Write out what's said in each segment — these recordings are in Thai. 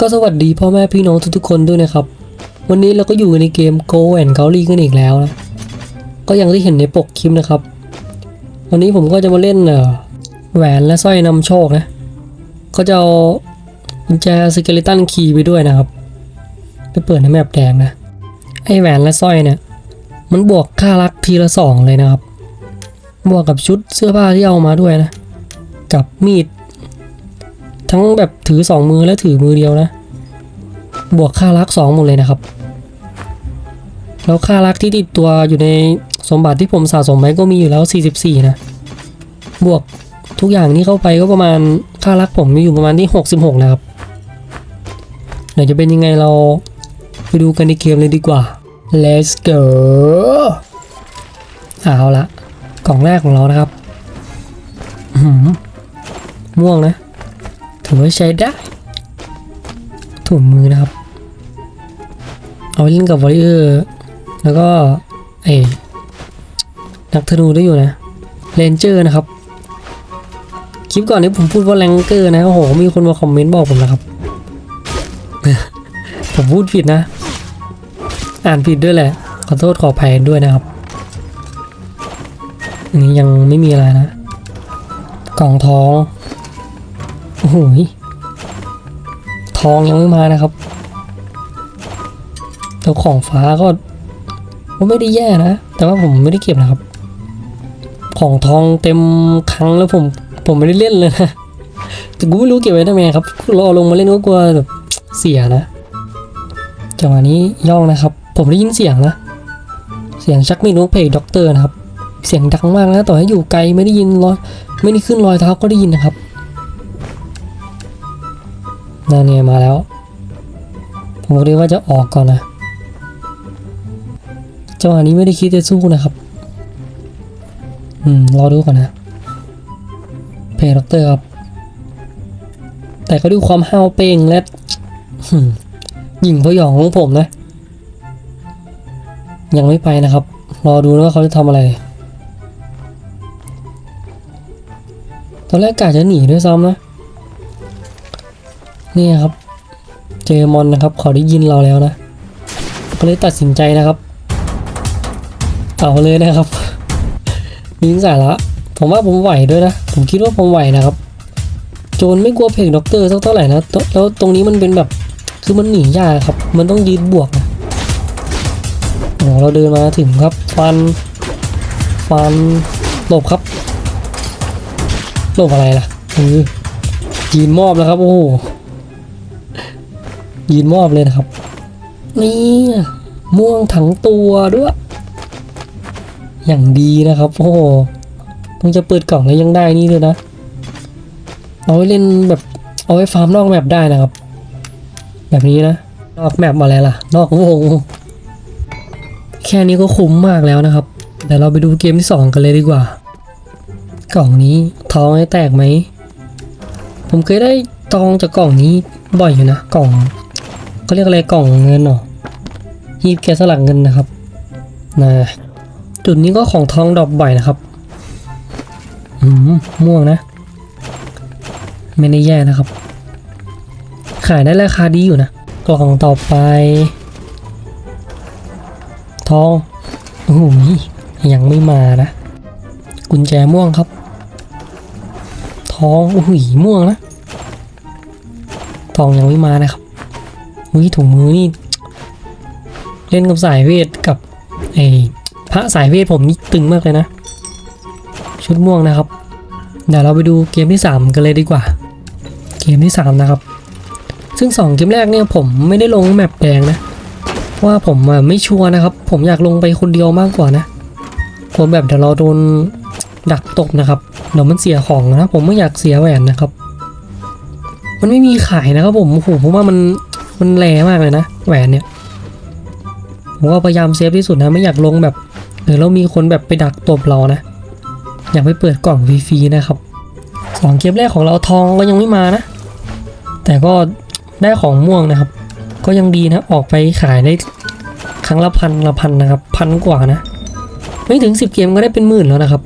ก็สวัสดีพ่อแม่พี่น้องทุกๆคนด้วยนะครับ วันนี้เราก็อยู่ในเกม Go and g a l l y กันอีกแล้วนะก็อย่างที่เห็นในปกคลิปนะครับ วันนี้ผมก็จะมาเล่นเออแหวนและสร้อยนำโชคนะ ก็จะเอากุญแจสเกเลตันคีย์ไปด้วยนะครับ ไปเปิดในแมปแดงนะไอแหวนและสร้อยเนี่ยมันบวกค่ารักทีละสองเลยนะครับ บวกกับชุดเสื้อผ้าที่เอามาด้วยนะ กับมีด ทั้งแบบถือสองมือและถือมือเดียวนะ บวกค่ารักสองหมดเลยนะครับ แล้วค่ารักที่ติดตัวอยู่ในสมบัติที่ผมสะสมไว้ก็มีอยู่แล้ว 44 นะ บวกทุกอย่างนี้เข้าไปก็ประมาณค่ารักผมมีอยู่ประมาณที่ 66 นะครับเดี๋ยวจะเป็นยังไงเราไปดูกันในเกมเลยดีกว่า let's go เอาละกล่องแรกของเรานะครับม่วงนะ ถือว่าใช้ได้ถุงมือนะครับ เอาไว้เล่นกับวอริเออร์แล้วก็ไอ้นักธนูได้อยู่นะเรนเจอร์นะครับ คลิปก่อนนี้ผมพูดว่าแรงเกอร์นะโอ้โหมีคนมาคอมเมนต์บอกผมนะครับ ผมพูดผิดนะ อ่านผิดด้วยแหละ ขอโทษขออภัยด้วยนะครับอันนี้ยังไม่มีอะไรนะ กล่องทอง โอ้โหยทองยังไม่มานะครับแล้วของฟ้าก็ก็ไม่ได้แย่นะ แต่ว่าผมไม่ได้เก็บนะครับ ของทองเต็มครั้งแล้วผมผมไม่ได้เล่นเลยนะแต่กูไม่รู้เก็บไว้ทำไมครับรอลงมาเล่นก็กลัวแบบเสียนะจังหวะนี้ย่องนะครับ ผมได้ยินเสียงนะ เสียงชักมีนุกเพย์ด็อกเตอร์นะครับ เสียงดังมากนะต่อให้อยู่ไกลไม่ได้ยินรอยไม่ได้ขึ้นรอยเท้าก็ได้ยินนะครับ นั่นเนี่ยมาแล้ว ผมบอกเลยว่าจะออกก่อนนะจังหวะนี้ไม่ได้คิดจะสู้นะครับ อืม รอดูก่อนนะ เพย์ด็อกเตอร์ครับ แต่ก็ดูความห้าวเป้งและหึ่มหยิ่งพยองของผมนะ ยังไม่ไปนะครับ รอดูว่าเขาจะทำอะไร ตอนแรกกะจะหนีด้วยซ้ำนะ นี่ครับ เจอมอนนะครับเขาได้ยินเราแล้วนะก็เลยตัดสินใจนะครับ เอาเลยนะครับมีสาระผมว่าผมไหวด้วยนะ ผมคิดว่าผมไหวนะครับ โจรไม่กลัวเพกด็อกเตอร์สักเท่าไหร่นะแล้วตรงนี้มันเป็นแบบคือมันหนียากครับ มันต้องยืนบวกนะโอ้เราเดินมาถึงครับ ฟัน ฟันหลบครับหลบอะไรล่ะเออยืนมอบแล้วครับ โอ้โห ยืนมอบเลยนะครับ นี่ม่วงทั้งตัวด้วย อย่างดีนะครับโอ้โหเพิ่งจะเปิดกล่องแล้วยังได้นี่เลยนะ เอาไว้เล่นแบบเอาไว้ฟาร์มนอกแมปได้นะครับ แบบนี้นะ นอกแมปอะไรล่ะ นอกวง แค่นี้ก็คุ้มมากแล้วนะครับเดี๋ยวเราไปดูเกมที่สองกันเลยดีกว่า กล่องนี้ท้องให้แตกไหม ผมเคยได้ตองจากกล่องนี้บ่อยอยู่นะ กล่อง เขาเรียกอะไรกล่องเงินหรอฮีบแกะสลักเงินนะครับนะจุดนี้ก็ของทองดอกบ่อยนะครับอืมม่วงนะ ไม่ได้แย่นะครับ ขายได้ราคาดีอยู่นะ กล่องต่อไป ทองโอ้โหยังไม่มานะ กุญแจม่วงครับ ทองโอ้โหม่วงนะ ทองยังไม่มานะครับ อุ้ยถุงมือนี่ เล่นกับสายเวทกับไอ้พระสายเวทผมนี่ตึงมากเลยนะ ชุดม่วงนะครับ เดี๋ยวเราไปดูเกมที่ 3 กันเลยดีกว่า เกมที่ 3 นะครับ ซึ่ง 2 เกมแรกเนี่ยผมไม่ได้ลงแมปแดงนะ ว่าผมไม่ชัวร์นะครับ ผมอยากลงไปคนเดียวมากกว่านะผมแบบเดี๋ยวเราโดนดักตบนะครับเดี๋ยวมันเสียของนะ ผมไม่อยากเสียแหวนนะครับ มันไม่มีขายนะครับผมโอ้โหผมว่ามัน มันแรงมากเลยนะแหวนเนี่ยผมก็พยายามเซฟที่สุดนะไม่อยากลงแบบเออแล้วมีคนแบบไปดักตบเรานะ อยากไปเปิดกล่องฟรีๆนะครับสองเกมแรกของเราทองก็ยังไม่มานะ แต่ก็ได้ของม่วงนะครับ ก็ยังดีนะออกไปขายได้ครั้งละพันละพันนะครับพันกว่านะ ไม่ถึงสิบเกมก็ได้เป็นหมื่นแล้วนะครับ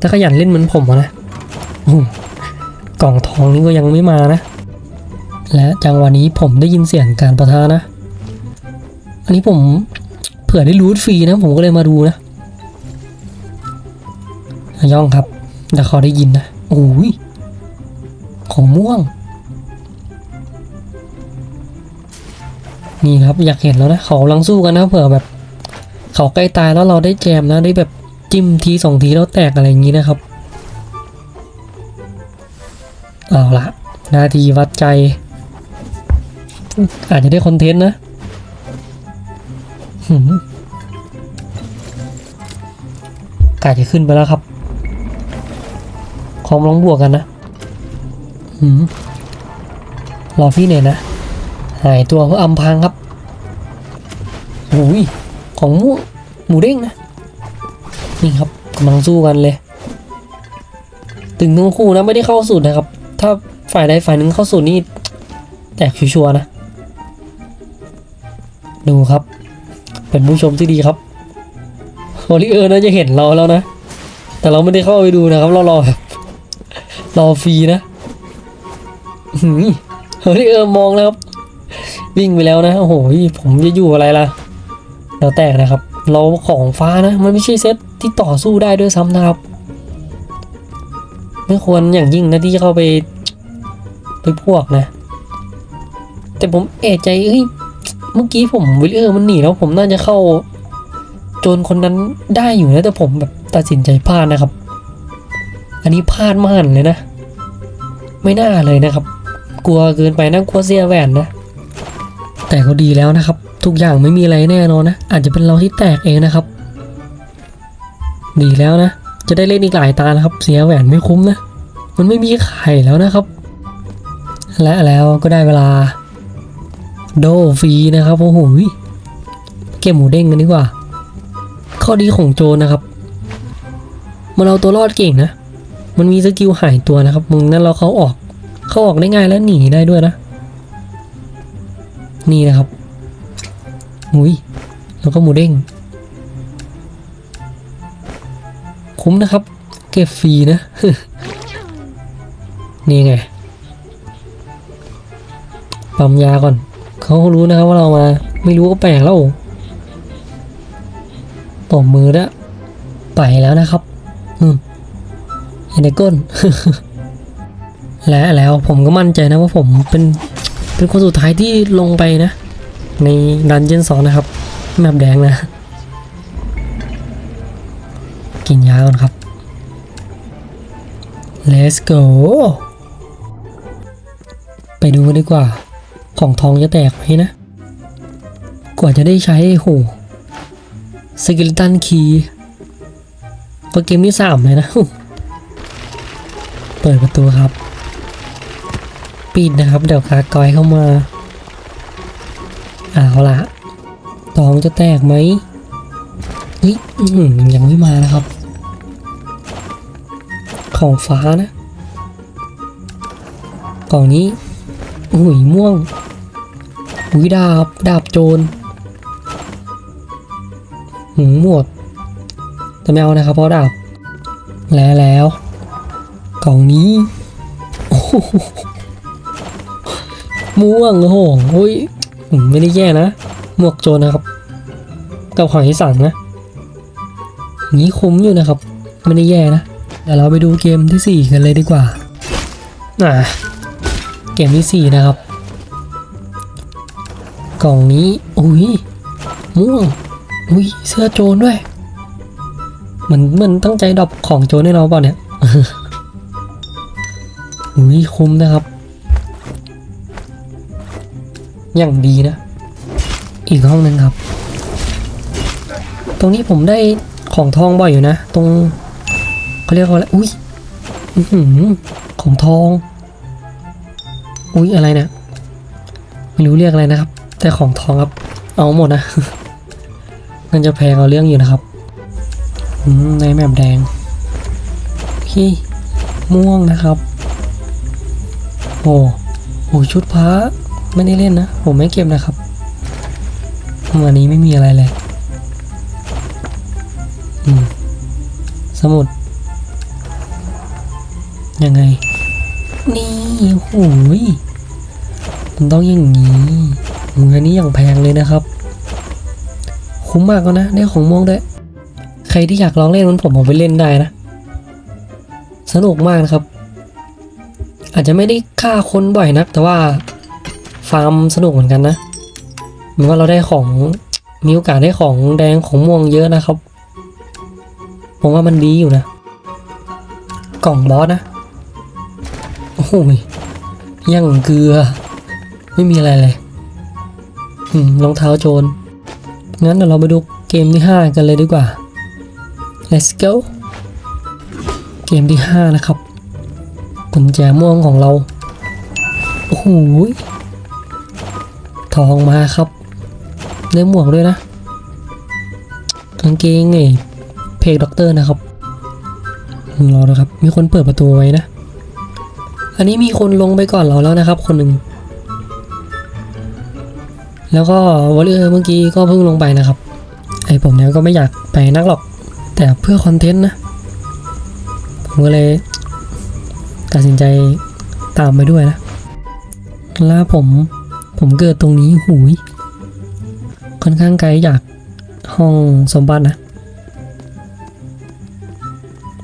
ถ้าขยันเล่นเหมือนผมนะกล่องทองนี้ก็ยังไม่มานะ และจังหวะนี้ผมได้ยินเสียงการประทะนะ อันนี้ผมเผื่อได้รูทฟรีนะ ผมก็เลยมาดูนะย่องครับแต่เขาได้ยินนะโอ้ยของม่วง นี่ครับอยากเห็นแล้วนะเขากำลังสู้กันนะเผื่อแบบ เขาใกล้ตายแล้วเราได้แจมนะได้แบบจิ้มทีสองทีแล้วแตกอะไรอย่างนี้นะครับเอาละนาทีวัดใจ อาจจะได้คอนเทนต์นะหืมกาจะขึ้นไปแล้วครับความร้องบวกกันนะหืมรอพี่หน่ยนะ หายตัวเพื่ออำพังครับโอ้ยของหมูหมูเด้งนะ นี่ครับกำลังสู้กันเลย ตึงทั้งคู่นะไม่ได้เข้าสุดนะครับ ถ้าฝ่ายใดฝ่ายหนึ่งเข้าสุดนี่แตกชัวร์นะ ดูครับ เป็นผู้ชมที่ดีครับโอลิเออร์น่าจะเห็นเราแล้วนะ แต่เราไม่ได้เข้าไปดูนะครับ เรารอแบบรอฟรีนะวอหือโอลิเออร์มองแล้วครับ วิ่งไปแล้วนะ โอ้โห ผมจะอยู่อะไรล่ะแล้วแต่นะครับ เราของฟ้านะ มันไม่ใช่เซตที่ต่อสู้ได้ด้วยซ้ำนะครับ ไม่ควรอย่างยิ่งนะที่จะเข้าไป ไปพวกนะ แต่ผมเอะใจเอ้ย เมื่อกี้ผมวิลเลอร์มันหนีแล้วผมน่าจะเข้า โจรคนนั้นได้อยู่นะแต่ผมแบบตัดสินใจพลาดนะครับ อันนี้พลาดมากเลยนะ ไม่น่าเลยนะครับ กลัวเกินไปนะกลัวเสียแหวนนะ แต่ก็ดีแล้วนะครับ ทุกอย่างไม่มีอะไรแน่นอนนะ อาจจะเป็นเราที่แตกเองนะครับ ดีแล้วนะ จะได้เล่นอีกหลายตานะครับ เสียแหวนไม่คุ้มนะ มันไม่มีไข่แล้วนะครับ และแล้วก็ได้เวลา โดฟรีนะครับโอ้โหเก็บหมูเด้งกันดีกว่า ข้อดีของโจนะครับ มันเอาตัวรอดเก่งนะ มันมีสกิลหายตัวนะครับ มึงนั้นเราเขาออก เขาออกได้ง่ายและหนีได้ด้วยนะ นี่นะครับหุยแล้วก็หมูเด้ง คุ้มนะครับ เก็บฟรีนะ นี่ไง ปั๊มยาก่อน เขารู้นะครับว่าเรามา ไม่รู้ก็แปลกแล้วตบมือแล้วไปแล้วนะครับนู่นเห็นในก้น และแล้วผมก็มั่นใจนะว่าผมเป็นเป็นคนสุดท้ายที่ลงไปนะ ในดันเจียนสองนะครับ แมปแดงนะ กินยาก่อนครับ let's go ไปดูกันดีกว่า ของทองจะแตกไหมนะ กว่าจะได้ใช้โหสกิลตันคีก็เกมที่สามเลยนะ เปิดประตูครับ ปิดนะครับ เดี๋ยวคากอยเข้ามาเอาละทองจะแตกไหมเฮ้ยยังไม่มานะครับ ของฟ้านะ กล่องนี้ อุ้ยม่วง อุ้ยดาบ ดาบโจรหืมหมดแต่ไม่เอานะครับเพราะดาบ แล้วแล้วกล่องนี้โอ้ม่วงโอ้โหเฮ้ยอืมไม่ได้แย่นะ หมวกโจรนะครับ กับหอยสังนะอย่างนี้คุ้มอยู่นะครับ ไม่ได้แย่นะเดี๋ยวเราไปดูเกมที่สี่กันเลยดีกว่าอะเกมที่สี่นะครับ กล่องนี้อุ้ยม่วงอุ้ยเสื้อโจรด้วย เหมือนเหมือนตั้งใจดรอปของโจรให้เราเปล่าเนี่ยอุ้ยคุ้มนะครับ อย่างดีนะ อีกห้องหนึ่งครับ ตรงนี้ผมได้ของทองบ่อยอยู่นะ ตรงเขาเรียกว่าอะไรอุ้ยอของทอง อุ้ยอะไรเนี่ยไม่รู้เรียกอะไรนะครับ แต่ของทองครับ เอาหมดนะมันจะแพงเอาเรื่องอยู่นะครับในแมปแดงพี่ม่วงนะครับ โอ้โหชุดพ้าไม่ได้เล่นนะ ผมไม่เก็บนะครับวันนี้ไม่มีอะไรเลยสมุด ยังไง นี่โอ้ยมันต้องอย่างนี้ เงินนี้อย่างแพงเลยนะครับ คุ้มมากแล้วนะ ได้ของม่วงด้วย ใครที่อยากลองเล่นมันผมเอาไปเล่นได้นะ สนุกมากนะครับ อาจจะไม่ได้ฆ่าคนบ่อยนัก แต่ว่าฟาร์มสนุกเหมือนกันนะเหมือนว่าเราได้ของมีโอกาสได้ของแดงของม่วงเยอะนะครับ ผมว่ามันดีอยู่นะ กล่องบอสนะ โอ้ยยังเกลือ ไม่มีอะไรเลย อืมรองเท้าโจร งั้นเดี๋ยวเราไปดูเกมที่ 5 กันเลยดีกว่า let's go เกมที่ 5 นะครับกุญแจม่วงของเรา โอ้โหทองมาครับได้หมวกด้วยนะกางเกงนี่เพกด็อกเตอร์นะครับรอนะครับ มีคนเปิดประตูไว้นะ อันนี้มีคนลงไปก่อนเราแล้วนะครับ คนหนึ่ง แล้วก็วอลเลอร์เมื่อกี้ก็เพิ่งลงไปนะครับ ไอผมเนี่ยก็ไม่อยากไปนักหรอก แต่เพื่อคอนเทนต์นะ ผมก็เลยตัดสินใจตามไปด้วยนะ แล้วผมผมเกิดตรงนี้หูย ค่อนข้างไกลจากห้องสมบัตินะ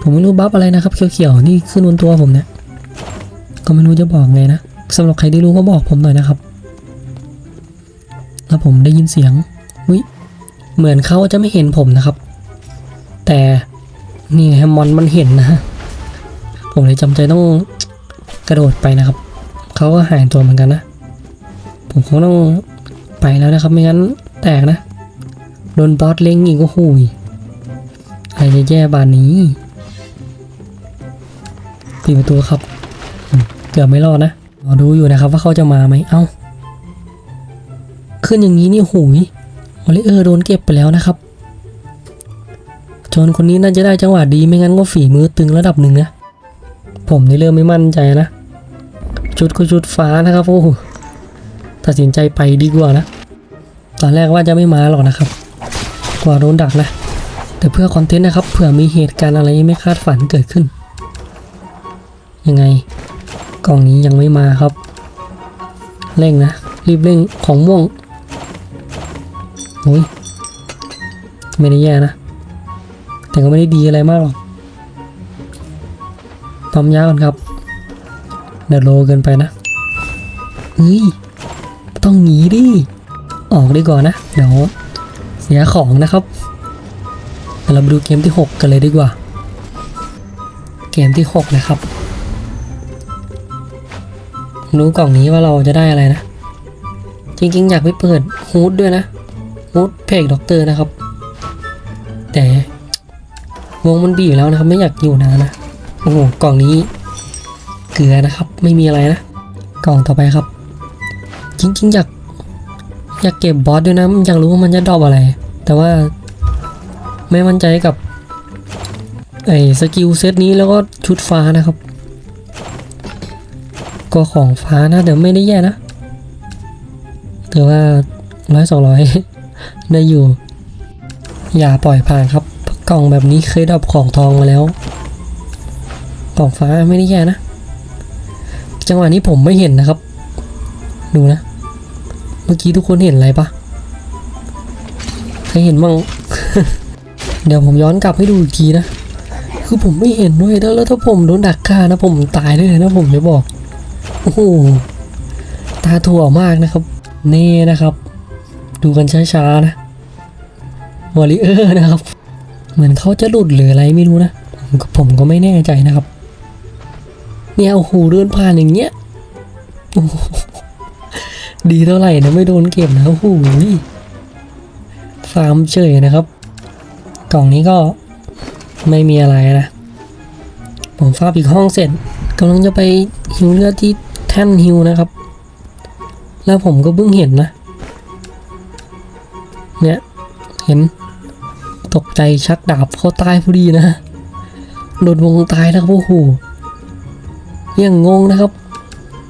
ผมไม่รู้บัฟอะไรนะครับ เขียวๆ นี่ขึ้นบนตัวผมเนี่ยก็ไม่รู้จะบอกไงนะสำหรับใครที่รู้ก็บอกผมหน่อยนะครับ แล้วผมได้ยินเสียงวิเหมือนเขาจะไม่เห็นผมนะครับ แต่นี่ไงมอนมันเห็นนะฮะผมเลยจำใจต้องกระโดดไปนะครับ เขาก็หายตัวเหมือนกันนะ ผมคงต้องไปแล้วนะครับ ไม่งั้นแตกนะ โดนบอสเล็งอีกก็หูยอะไรจะแย่บานนี้ปิดประตูครับ เกือบไม่รอดนะรอดูอยู่นะครับว่าเขาจะมาไหมเอ้า ขึ้นอย่างนี้นี่หูยโอลิเออร์โดนเก็บไปแล้วนะครับ โจนคนนี้น่าจะได้จังหวะดีไม่งั้นก็ฝีมือตึงระดับหนึ่งนะ ผมนี่เริ่มไม่มั่นใจนะ ชุดก็ชุดฟ้านะครับโอ้ตัดสินใจไปดีกว่านะ ตอนแรกว่าจะไม่มาหรอกนะครับ กว่าโดนดักนะ แต่เพื่อคอนเทนต์นะครับ เผื่อมีเหตุการณ์อะไรไม่คาดฝันเกิดขึ้น ยังไง กล่องนี้ยังไม่มาครับ เร่งนะ รีบเร่งของม่วง โอ้ยไม่ได้แย่นะ แต่ก็ไม่ได้ดีอะไรมากหรอกปั๊มยาก่อนครับเดี๋ยวโลเกินไปนะ เฮ้ย ต้องหนีดิ ออกดีกว่านะ เดี๋ยวเสียของนะครับเดี๋ยวเรามาดูเกมที่ 6 กันเลยดีกว่า เกมที่ 6 นะครับ รู้กล่องนี้ว่าเราจะได้อะไรนะ จริงๆ อยากไปเปิดฮูดด้วยนะ ฮูดเพกด็อกเตอร์นะครับ แต่วงมันบีบแล้วนะครับ ไม่อยากอยู่นานนะโอ้โหกล่องนี้ เกลือนะครับ ไม่มีอะไรนะกล่องต่อไปครับ จริงๆอยากอยากเก็บบอสด้วยนะอยากรู้ว่ามันจะดรอปอะไร แต่ว่าไม่มั่นใจกับไอ้สกิลเซตนี้แล้วก็ชุดฟ้านะครับ ก็ของฟ้านะเดี๋ยวไม่ได้แย่นะ แต่ว่าร้อยสองร้อย ได้อยู่ อย่าปล่อยผ่านครับ กล่องแบบนี้เคยดรอปของทองมาแล้ว กล่องฟ้าไม่ได้แย่นะ จังหวะนี้ผมไม่เห็นนะครับ ดูนะ เมื่อกี้ทุกคนเห็นอะไรปะใครเห็นมั่ง เดี๋ยวผมย้อนกลับให้ดูอีกทีนะ คือผมไม่เห็นด้วยแล้วแล้วถ้าผมโดนดักฆ่านะ ผมตายได้เลยนะผมจะบอก โอ้โห ตาถั่วมากนะครับ นี่นะครับ ดูกันช้าๆนะ วอลเลเยอร์นะครับ เหมือนเขาจะหลุดหรืออะไรไม่รู้นะผมก็ผมก็ไม่แน่ใจนะครับ เนี่ยโอ้โหเดินผ่านอย่างเงี้ยดีเท่าไหร่นะไม่โดนเก็บนะโอ้โหฟาร์มเฉยนะครับ กล่องนี้ก็ไม่มีอะไรนะ ผมฟาร์มอีกห้องเสร็จกำลังจะไปฮิวเลือดที่แท่นฮิวนะครับ แล้วผมก็เพิ่งเห็นนะ เห็น ตกใจชักดาบเขาตายพอดีนะโดนวงตายนะครับโอ้โหยังงงนะครับ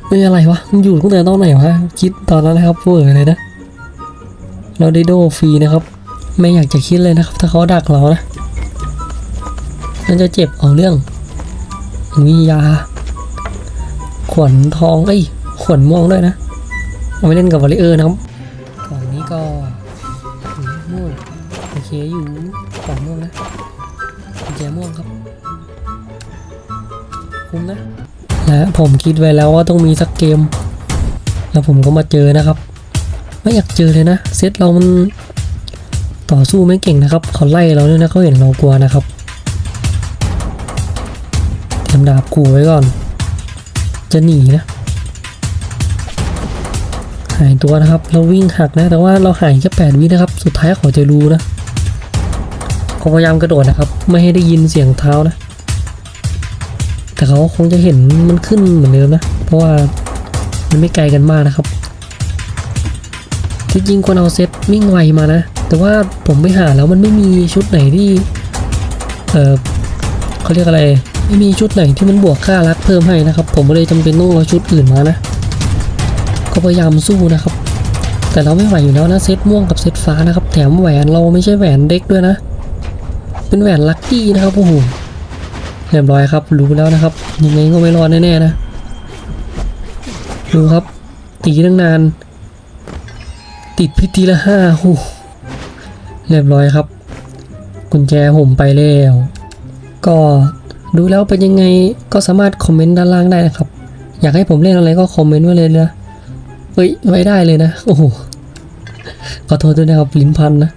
ไม่อะไรวะมันอยู่ตั้งแต่ตอนไหนวะคิดตอนนั้นนะครับเวอร์เลยนะ เราได้โดฟรีนะครับ ไม่อยากจะคิดเลยนะครับ ถ้าเขาดักเรานะมันจะเจ็บเอาเรื่องมียา ขวนทองเอ้ขวนม่วงด้วยนะเอาไปเล่นกับวอลเลเยอร์นะครับกล่องนี้ก็ เคอยู่กล่องม่วงนะกุญแจม่วงครับ คุ้มนะและผมคิดไว้แล้วว่าต้องมีสักเกม แล้วผมก็มาเจอนะครับ ไม่อยากเจอเลยนะ เซตเรามันต่อสู้ไม่เก่งนะครับ เขาไล่เราเนี่ยนะเขาเห็นเรากลัวนะครับเตรียมดาบขู่ไว้ก่อน จะหนีนะหายตัวนะครับ เราวิ่งหักนะ แต่ว่าเราหายแค่แปดวินะครับ สุดท้ายเขาจะรู้นะ เขาพยายามกระโดดนะครับ ไม่ให้ได้ยินเสียงเท้านะ แต่เขาคงจะเห็นมันขึ้นเหมือนเดิมนะ เพราะว่ามันไม่ไกลกันมากนะครับ ที่จริงควรเอาเซตวิ่งไวมานะ แต่ว่าผมไปหาแล้วมันไม่มีชุดไหนที่ เออเขาเรียกอะไร ไม่มีชุดไหนที่มันบวกค่ารักเพิ่มให้นะครับ ผมก็เลยจำเป็นต้องเอาชุดอื่นมานะ ก็พยายามสู้นะครับ แต่เราไม่ไหวอยู่แล้วนะเซตม่วงกับเซตฟ้านะครับ แถมแหวนเราไม่ใช่แหวนเด็กด้วยนะ เป็นแหวนลัคกี้นะครับโอ้โหเรียบร้อยครับ รู้แล้วนะครับ ยังไงก็ไม่รอดแน่ๆนะ ดูครับ ตีตั้งนาน ติดพิธีละห้าโอ้เรียบร้อยครับ กุญแจผมไปแล้ว ก็ดูแล้วเป็นยังไงก็สามารถคอมเมนต์ด้านล่างได้นะครับ อยากให้ผมเล่นอะไรก็คอมเมนต์ไว้เลยนะเฮ้ยไว้ได้เลยนะ โอ้โหขอโทษด้วยนะครับลิ้นพันนะ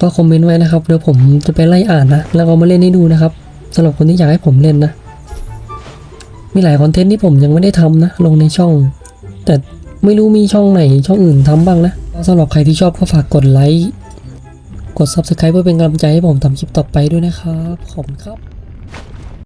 ก็คอมเมนต์ไว้นะครับเดี๋ยวผมจะไปไล่อ่านนะ แล้วก็มาเล่นให้ดูนะครับสำหรับคนที่อยากให้ผมเล่นนะ มีหลายคอนเทนต์ที่ผมยังไม่ได้ทำนะ ลงในช่อง แต่ไม่รู้มีช่องไหนช่องอื่นทำบ้างนะสำหรับใครที่ชอบก็ฝากกดไลค์กด Subscribe เพื่อเป็นกำลังใจให้ผมทำคลิปต่อไปด้วยนะครับ ขอบคุณครับ